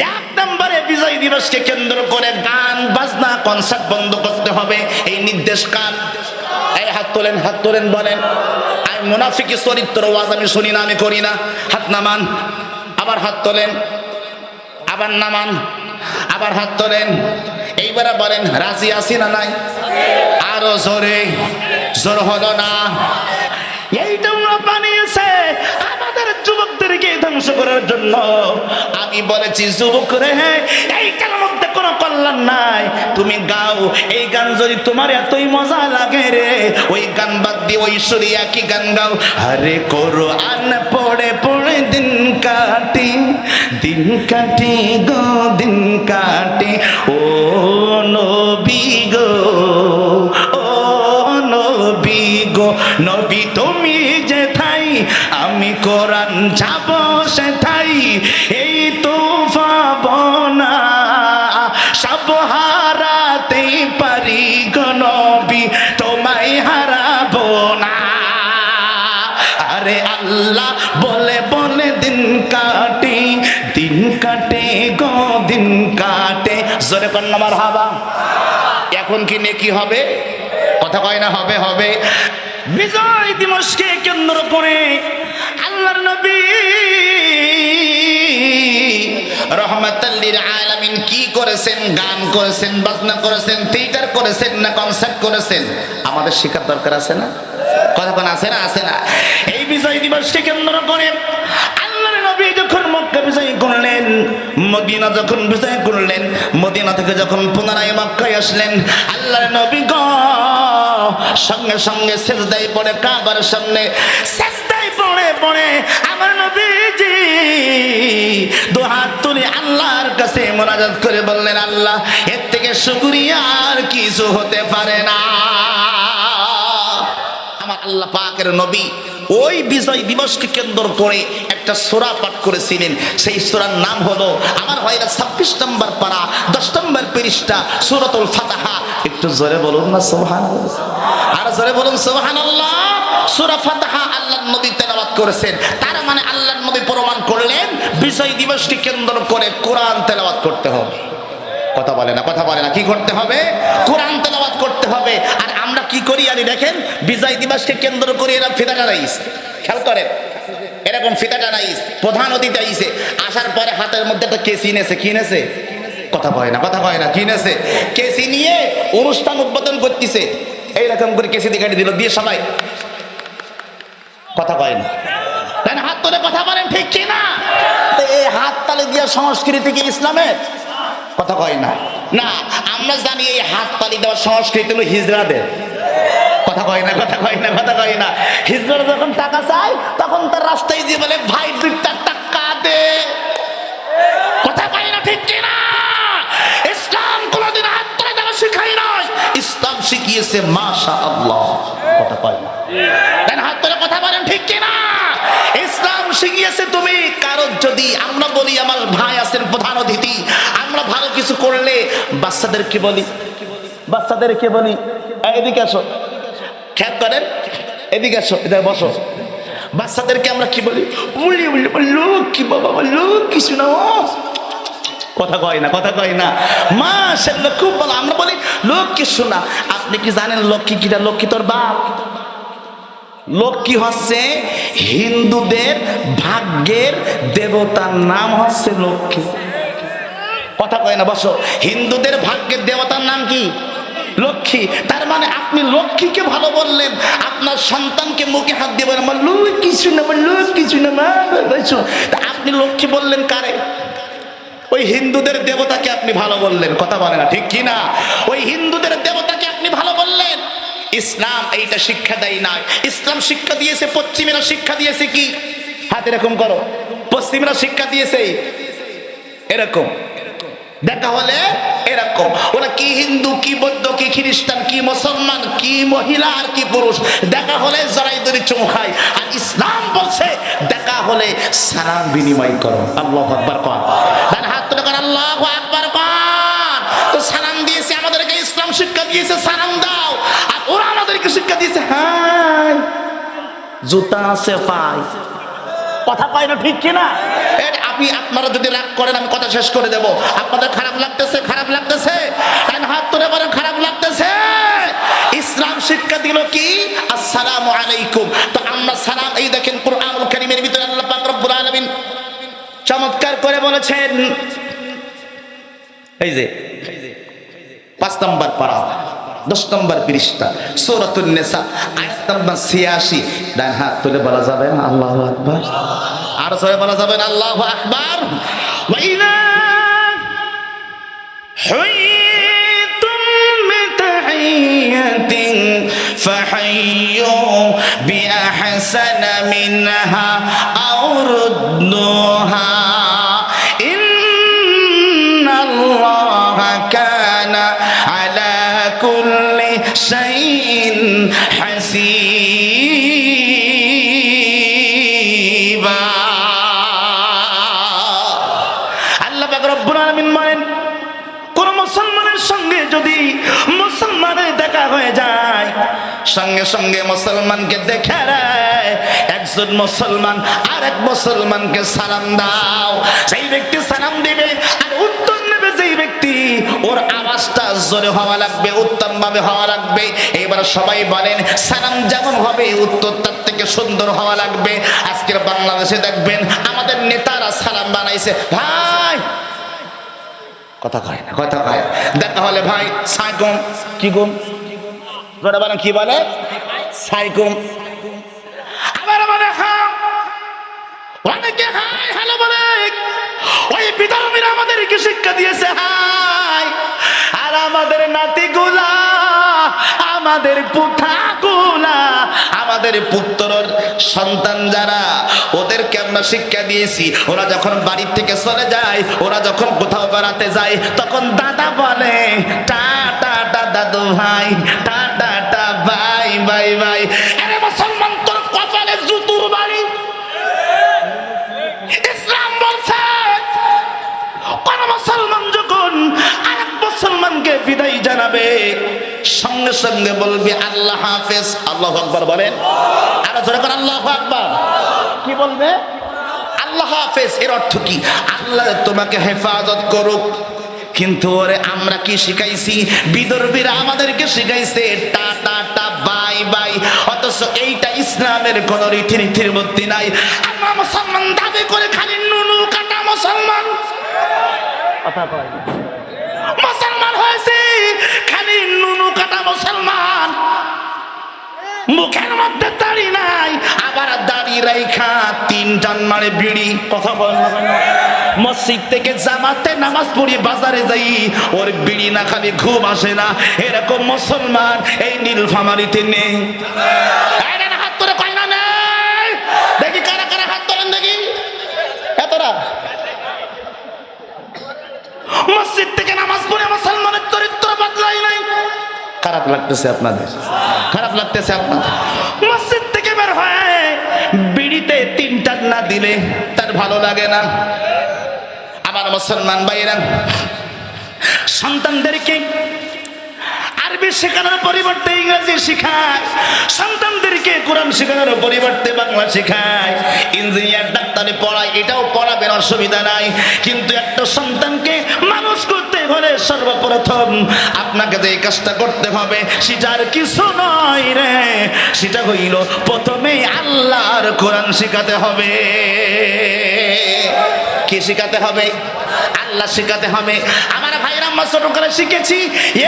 এক নম্বরে বিজয় দিবসকে কেন্দ্র করে গান, বাজনা কনসার্ট বন্ধ করতে হবে। এই নির্দেশ কার? এই হাত তোলেন হাত তোলেন, বলেন। আমি মুনাফিকি চরিত্র, ওয়াজ আমি শুনি না, আমি করি না। হাত নামান, আবার হাত তোলেন। আবার নামান, আবার হাত তোলেন। এইবারে বলেন, রাজি আছি না নাই? আরও জোরে, জোর হলো না। যুবকদেরকে ধ্বংস করার জন্য? আমি বলেছি, যুবক রে এইটার মধ্যে কোনো কল্যাণ নাই। তুমি গাও, এই গান যদি তোমার এতই মজা লাগে রে, ওই গান বাদ দিয়ে সরিয়া কি গান গাও। আরে করো আন পড়ে পড়ে দিন কাটি দিন কাটি গো, দিন কাটি। ও নবী গো, ও নবী গো, নবী তুমি যে কোরআন যাব সেথাই, এই তো পাবনা সব হারাতে পারি গো নবী, তোমায় হারাবো না। আরে আল্লাহ বলে বলে দিন কাটে দিন কাটে গো দিন কাটে। জোরে কর নামার হাবা এখন কি নেকি হবে? কথা কয় না, হবে হবে। বিজয় দিবসকে কেন্দ্র করে নবী। আলামিন কি করেছেন? গান করেছেন, বাজনা করেছেন থিয়েটার করেছেন না কনসার্ট করেছেন? আমাদের শেখার দরকার আছে না? কতক্ষণ আছে না? আছে না। এই আল্লাহর নবী যখন মক্কা বিজয় করলেন, মদিনা যখন বিজয় করলেন, মদিনা থেকে যখন পুনরায় মক্কায় আসলেন, আল্লাহর নবী গ, সঙ্গে সঙ্গে সেজদায় পড়ে কাবার সামনে সেজদায় পড়ে পড়ে আমার নবীজি দু হাত তুলে আল্লাহর কাছে মোনাজাত করে বললেন, আল্লাহ, এর থেকে শুকরিয়া আর কিছু হতে পারে না। আমার আল্লাহ পাকের নবী ওই বিজয় দিবসকে কেন্দ্র করে একটা সোরা পাঠ করেছিলেন। সেই সোরার নাম হলো, আমার ভাইরা ছাব্বিশ নম্বর পাড়া দশ নম্বর পৃষ্ঠা, সুরতুল ফাতাহা। একটু জোরে বলুন না সোহান আর জোরে বলুন সোহান আল্লাহ সুরা আল্লাহ নবী তেলাওয়াত করেছেন। তার মানে আল্লাহ নবী প্রমাণ করলেন বিজয় দিবসকে কেন্দ্র করে কোরআন তেলাওয়াত করতে হবে। কথা বলে না, কথা বলে না, কি করতে হবে? কোরআন তেলাওয়াত করতে হবে। আর আমরা কি করি দেখেন বিজয় দিবসকে কেন্দ্র করে এরা ফিতা টানাইস খেয়াল করেন, এরকম ফিতা টানাইস প্রধান অতিথি আইসে আসার পরে হাতের মধ্যে একটা কেসি নেছে কি নেছে কথা কয় না, কথা কয় না, কি নেছে কেসি নিয়ে অনুষ্ঠান উদ্বোধন করতেছে। এইরকম করে কেসি দিয়ে দিল, দিয়ে সবাই কথা কয় না। তাই হাত তুলে কথা বলেন, ঠিক কি না? এই হাত তালে দিয়া সংস্কৃতি কি ইসলামের কথা কয় না। না, আমরা জানি এই হাত তালি দেওয়ার সংস্কৃতি হলো হিজড়াদের কথা কয় না, কথা কয় না, কথা কয় না। হিজড়া যখন টাকা চায়, তখন তার রাস্তায় দিয়ে বলে, ভাই, দুইটা টাকা দে। কথা কয় না, ঠিক কি না? ইসলাম কোনোদিন হাত তুলে দেওয়া শিখাই নয় ইসলাম শিখিয়েছে মাশা আল্লাহ কথা কয় না। হাত তুলে ঠিক কি না ইসলাম শিখিয়েছে তুমি কারও যদি আমরা বলি আমার ভাই আছেন প্রধান অতিথি আমরা ভালো কিছু করলে বাচ্চাদেরকে বলি? বাচ্চাদেরকে বলি? এদিকে আসো। খেয়াল করেন? এদিকে আসো এদিকে বসো। বাচ্চাদেরকে আমরা কি বলি? বলি বলি বলি, লক্ষ্মী বাবা আমার লক্ষ্মী শোনা কথা কয় না কথা কয় না। মা সেগুলো খুব ভালো। আমরা বলি লক্ষ্মী শোনা আপনি কি জানেন লক্ষ্মী কিটা লক্ষ্মী তোর বাপ? লক্ষ্মী হচ্ছে? হিন্দুদের ভাগ্যের দেবতার নাম হচ্ছে লক্ষ্মী কথা কয় না, বসো। হিন্দুদের ভাগ্যের দেবতার নাম কি? লক্ষ্মী তার মানে আপনি লক্ষ্মীকে ভালো বললেন? আপনার সন্তানকে মুখে হাত দিয়ে বলেন, আমার লক্ষ্মী শুনে আমার লক্ষ্মী শুনে মা বুঝছ? তা আপনি লক্ষ্মী বললেন কারে? ওই হিন্দুদের দেবতাকে আপনি ভালো বললেন, কথা বলে না, ঠিক কি না? ওই হিন্দুদের দেবতাকে আপনি ভালো বললেন? ইসলাম এইটা শিক্ষা দেয় না ইসলাম শিক্ষা দিয়েছে, পশ্চিমেরা শিক্ষা দিয়েছে কি? হাত এরকম করো। পশ্চিমেরা শিক্ষা দিয়েছে এরকম। দেখা হলে এরকম। ওরা কি হিন্দু, কি বৌদ্ধ, কি খ্রিস্টান, কি মুসলমান, কি মহিলা আর কি পুরুষ, দেখা হলে জড়াই দড়ি চমকায় আর ইসলাম বলছে, দেখা হলে সালাম বিনিময় করো। আল্লাহ আকবার কর। ডান হাত তুলে কর, আল্লাহ আকবার কর। তো সালাম দিয়েছে, আমাদেরকে ইসলাম শিক্ষা দিয়েছে, সালাম আমাদেরকে শিক্ষা দিয়েছে হ্যাঁ। জুতা আছে পায় কথা কয় না ঠিক কিনা? আপনি আপনারা যদি রাগ করেন আমি কথা শেষ করে দেব। আপনাদের খারাপ লাগতেছে খারাপ লাগতেছে। হাত তুলে বলেন খারাপ লাগতেছে। ইসলাম শিক্ষা দিল কি? আসসালামু আলাইকুম। তো আমরা সালাম এই দেখেন কোরআনুল কারীমের ভিতরে আল্লাহ পাক রব্বুল আলামিন চমৎকার করে বলেছেন। এই যে পাঁচ নম্বর পারা। দশ নম্বর পৃষ্ঠা সৌরতুল নেশা আয়াত নম্বর ছিয়াশি ডান হাত তুলে বলা যাবে না আল্লাহ আকবার আর সবাই বলা যাবে না আল্লাহ আকবার ওয়াইলা حييتم بتحية فحيوا بأحسن منها সঙ্গে সঙ্গে মুসলমানকে দেখে একজন মুসলমান আর এক মুসলমানকে সালাম দাও। সেই ব্যক্তি সালাম দিবে আর উত্তর নেবে যেই ব্যক্তি, ওর আওয়াজটা জোরে হওয়া লাগবে উত্তম ভাবে হওয়া লাগবে। এবার সবাই বলেন, সালাম যেমন হবে উত্তর তার থেকে সুন্দর হওয়া লাগবে। আজকের বাংলাদেশে দেখবেন আমাদের নেতারা সালাম বানাইছে। ভাই, কথা কয় না, কথা কয় দেখা হলে ভাই সাইকুম কি গুম জোরে বলেন কি বলে? সাইকুম। আবার বলে অনেকে হাই হ্যালো বলে, ওই বিধর্মীরা আমাদেরকে শিক্ষা দিয়েছে হাই আর আমাদের নাতিগুলা, আমাদের পুথাগুলা আমাদের পুত্রর সন্তান যারা, ওদেরকে আমরা শিক্ষা দিয়েছি। ওরা যখন বাড়ির থেকে চলে যায়, ওরা যখন কোথাও বেড়াতে যায়, তখন দাদা বলে, টা টা টা, দাদু ভাই, টা ভাই ভাই ভাই। আরে মুসলমান, তোর কপালে জুতুর বাড়ি। ইসলাম বলছে, কোন মুসলমান যখন আরেক মুসলমানকে বিদায় জানাবে, সঙ্গে সঙ্গে বলবে, আল্লাহ হাফেজ। আল্লাহ আকবার বলেন। আরও জোরে করে, আল্লাহ আকবার। কি বলবে? আল্লাহ হাফেজ। এর অর্থ কি? আল্লাহ তোমাকে হেফাজত করুক। কিন্তু ওরে আমরা কি শিখাইছি? বিদর্ভীরা আমাদেরকে শিখাইছে, টা টা টা, বাই বাই। অথচ এইটা ইসলামের কোন রীতিনীতির মধ্যে নাই। আমরা মুসলমান দাবি করে খালি নুনু কাটা মুসলমান। মুসলমান হয়েছে, খালি নুনু কাটা মুসলমান। মুখের মধ্যে দাড়ি নাই, আবার দাড়ি রাইখা তিন টান মারে বিড়ি। কথা বল না? মসজিদ থেকে জামাতে নামাজ পড়ি বাজারে যাই, ওর বিড়ি না খালি ঘুম আসে না। এরকম মুসলমান এই নীলফামারিতে নেই। হাত তোরে কয় না, নেই। দেখি কারা কারা হাত তোলেন দেখি। এতরা মসজিদ থেকে নামাজ পড়ে মুসলমানের চরিত্র বদলাই নাই। খারাপ লাগতেছে আপনাদের। খারাপ লাগতেছে আপনাদের। মসজিদ থেকে বের হয়, বিড়িতে তিনটা না দিলে তার ভালো লাগে না। আমার মুসলমান ভাইরা সন্তানদেরকে আরবি শেখানোর পরিবর্তে ইংরেজি শেখায়, সন্তানদেরকে কোরআন শেখানোর পরিবর্তে বাংলা শেখায়। ইঞ্জিনিয়ার, ডাক্তারে পড়ায়, এটাও পড়াবেন, অসুবিধা নাই। কিন্তু একটা সন্তানকে মানুষ করতে হলে সর্বপ্রথম আপনাকে যে কাজটা করতে হবে সেটা আর কিছু নয় রে। সেটা হইল প্রথমে আল্লাহর কোরআন শেখাতে হবে। কি শেখাতে হবে? আল্লাহ শিখাতে হবে। আমার ভাইরা আমরা ছোট করে শিখেছি।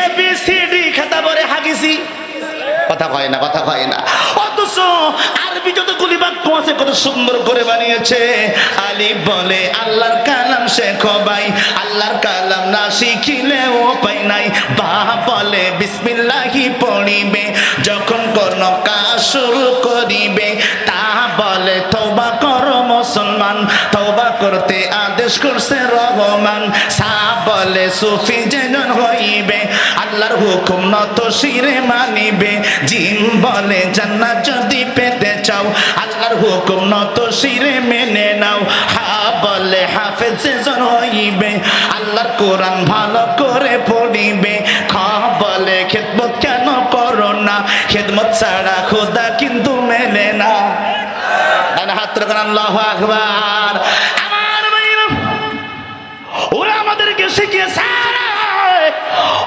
এ বি সি ডি খাতা পরে হাগিছি। কথা কয় না, কথা কয় না। অথচ আরবি যতগুলি বাক্য আছে, কত সুন্দর করে বানিয়েছে। আলী বলে, আল্লাহর কালাম শেখো ভাই। আল্লাহর কালাম না শিখিলে ও পাই নাই। বা বলে, বিসমিল্লাহি পড়িবে, যখন কোন কাজ শুরু করিবে মুসলমান, তওবা করতে আদেশ করছে রহমান সা বলে সুফি যেন হইবে, আল্লাহর হুকুম নত শিরে মানিবে। জিম বলে জান্নাত যদি পেতে চাও, আল্লাহর হুকুম নত শিরে মেনে নাও। হা বলে হাফেজ যেন হইবে, আল্লাহর কোরআন ভালো করে পড়িবে। খ বলে খেদমত কেন করো না? খেদমত ছাড়া খোদা কিন্তু আল্লাহ আকবার। আমার ওরা আমাদেরকে শিখিয়েছে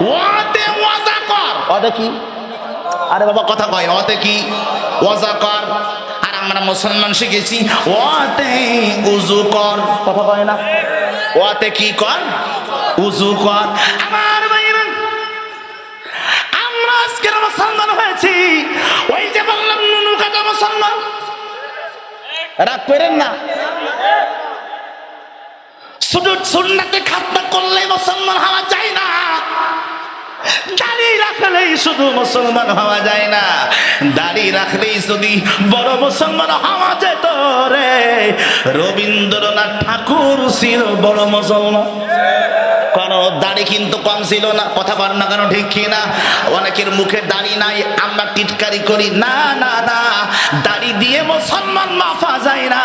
ওয়াতে ওয়াজা কর। ওতে কি? আরে বাবা কথা কয় ওতে কি? ওয়াজা কর। আর আমরা মুসলমান শিখেছি ওয়াতে উজু কর। কথা কয় না। ওয়াতে কি কর? উজু কর। আমার আমরা আজকের মুসলমান হয়েছি। ওই যে বললাম নুনু কাটা মুসলমান। রাগ করেন না। শুধু সুন্নাতে খাতনা করলে মুসলমান হওয়া যায় না। দাড়ি রাখলেই শুধু মুসলমান হওয়া যায় না। দাড়ি রাখলেই যদি বড় মুসলমান হওয়া যেত রে। রবীন্দ্রনাথ ঠাকুর ছিল বড় মুসলমান। কোন দাড়ি কিন্তু কম ছিল না। কথা বল না কেন, ঠিক কি না? অনেকের মুখে দাড়ি নাই, আমরা টিটকারি করি। না না না, দাড়ি দিয়ে মুসলমান মাফা যায় না।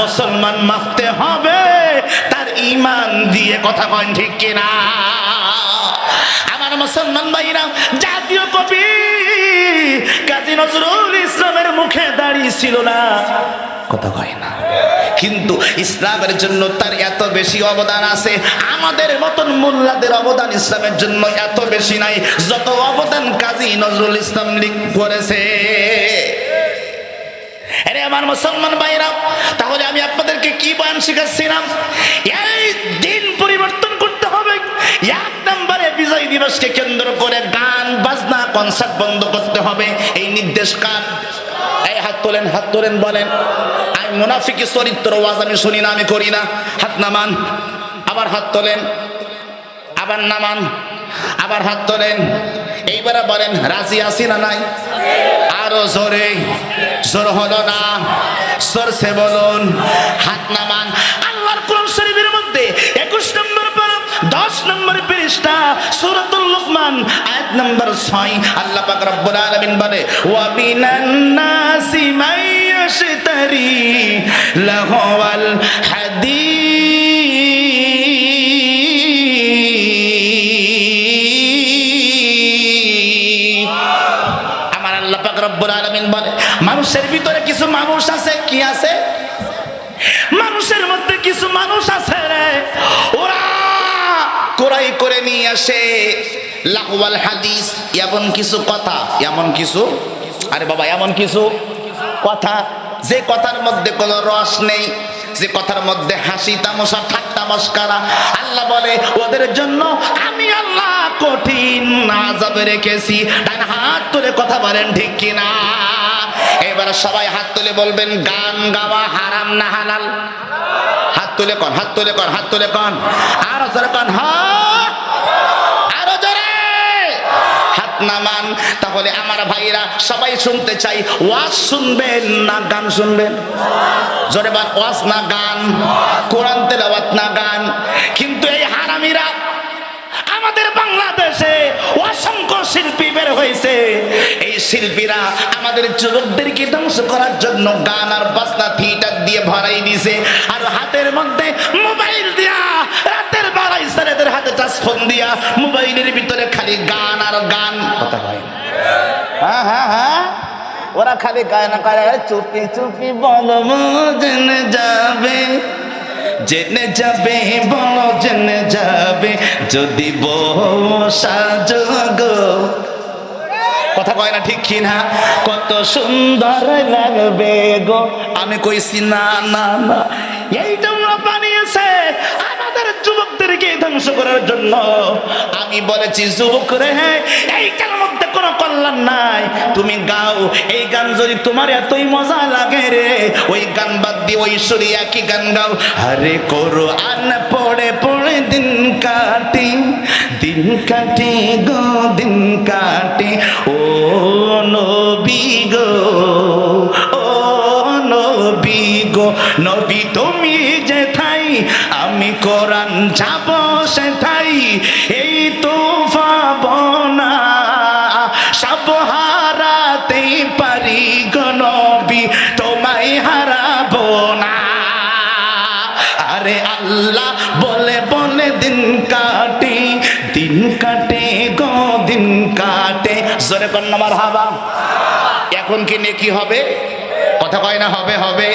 মুসলমান মাফতে হবে, তার ইমান দিয়ে কথা কন ঠিক কি না? আমার মুসলমান ভাইরা, জাতীয় কবি কাজী নজরুল ইসলামের মুখে দাড়ি ছিল না। কথা কয় না। কিন্তু ইসলামের জন্য তার এত বেশি অবদান আছে, আমাদের মতন মোল্লাদের অবদান ইসলামের জন্য এত বেশি নাই, যত অবদান কাজী নজরুল ইসলাম লিখ করেছে। আরে আমার মুসলমান ভাইরা, তাহলে আমি আপনাদেরকে কি বয়ান শিখাচ্ছিলাম? এই এক নম্বরে বিজয় দিবসকে কেন্দ্র করে গান, বাজনা কনসার্ট বন্ধ করতে হবে। এই নির্দেশ কার? এই হাত তোলেন হাত তোলেন, বলেন। আমি মুনাফিকি চরিত্র ওয়াজ আমি শুনি না, আমি করি না। হাত নামান, আবার হাত তোলেন। আবার নামান, আবার হাত তোলেন। এইবারে বলেন, রাজি আসি না নাই? আরও জোরে, জোর হলো না। সরসে বলুন, হাত নামান। আল্লাহর কোরআন শরীফের মধ্যে একুশ নম্বর দশ নম্বর পৃষ্ঠা সূরাতুল লুকমান, আয়াত নম্বর ছয়। আল্লাহ পাক রব্বুল আলামিন বলে, ওয়া মিনান নাসি মাইয়াশতারি লাহওয়াল আমার আল্লাহ পাক রব্বুল আলামিন বলে, মানুষের ভিতরে কিছু মানুষ আছে? কি আছে? মানুষের মধ্যে কিছু মানুষ আছে কোরাই করে নিয়ে আসে। লাহওয়াল হাদিস, এমন কিছু কথা, এমন কিছু, আরে বাবা, এমন কিছু কথা, যে কথার মধ্যে কোনো রস নেই, যে কথার মধ্যে হাসি তামসা ঠাট্টা মস্কারা আল্লাহ বলে, ওদের জন্য আমি আল্লাহ কঠিন আজাব রেখেছি। ডান হাত তুলে কথা বলেন, ঠিক কিনা? এবার সবাই হাত তুলে বলবেন, গান গাওয়া হারাম না হালাল? হাত তুলে কন, হাত তুলে কন, হাত তুলে কন। আর কন, হা আরও জোরে হাত নামান তাহলে আমার ভাইরা সবাই শুনতে চাই, ওয়াজ শুনবেন না গান শুনবেন? জোরে ওয়াজ না গান, কোরআন তেলাওয়াত না গান, কিন্তু এই আমাদের বাংলাদেশে অসংখ্য শিল্পী বের হয়েছে। এই শিল্পীরা আমাদের যুবকদেরকে ধ্বংস করার জন্য গান আর বাজনা, থিয়েটার দিয়ে ভরাই দিছে। আর হাতের মধ্যে মোবাইল দিয়া, রাতের বেলায় ছেলেদের হাতে টাচ ফোন দিয়া মোবাইলের ভিতরে খালি গান আর গান। কথা হয় হ্যাঁ হ্যাঁ হ্যাঁ। ওরা খালি গায়না করে, চুপি চুপি বলো জেনে যাবে। জেনে যাবে বলো জেনে যাবে। যদি বসাযোগ কথা কয় না ঠিক কি না কত সুন্দর লাগবে গো। আমি কইছি, না না না। এইটা ওরা বানিয়েছে আমাদের যুবকদেরকে ধ্বংস করার জন্য। আমি বলেছি, যুবক রে এইটার মধ্যে কোনো কল্যাণ নাই। তুমি গাও, এই গান যদি তোমার এতই মজা লাগে রে, ওই গান বাদ দিয়ে সুরি একই গান গাও। আরে করো আন পড়ে পড়ে দিন কাটি দিন কাটি গো, দিন কাটি। ও নবী গো, ও নবী গো, নবী তুমি যেথাই আমি কোরআন যাব সেথাই এই কন্যা মার হাবা এখন কি নেকি হবে? কথা কয় না হবে হবে।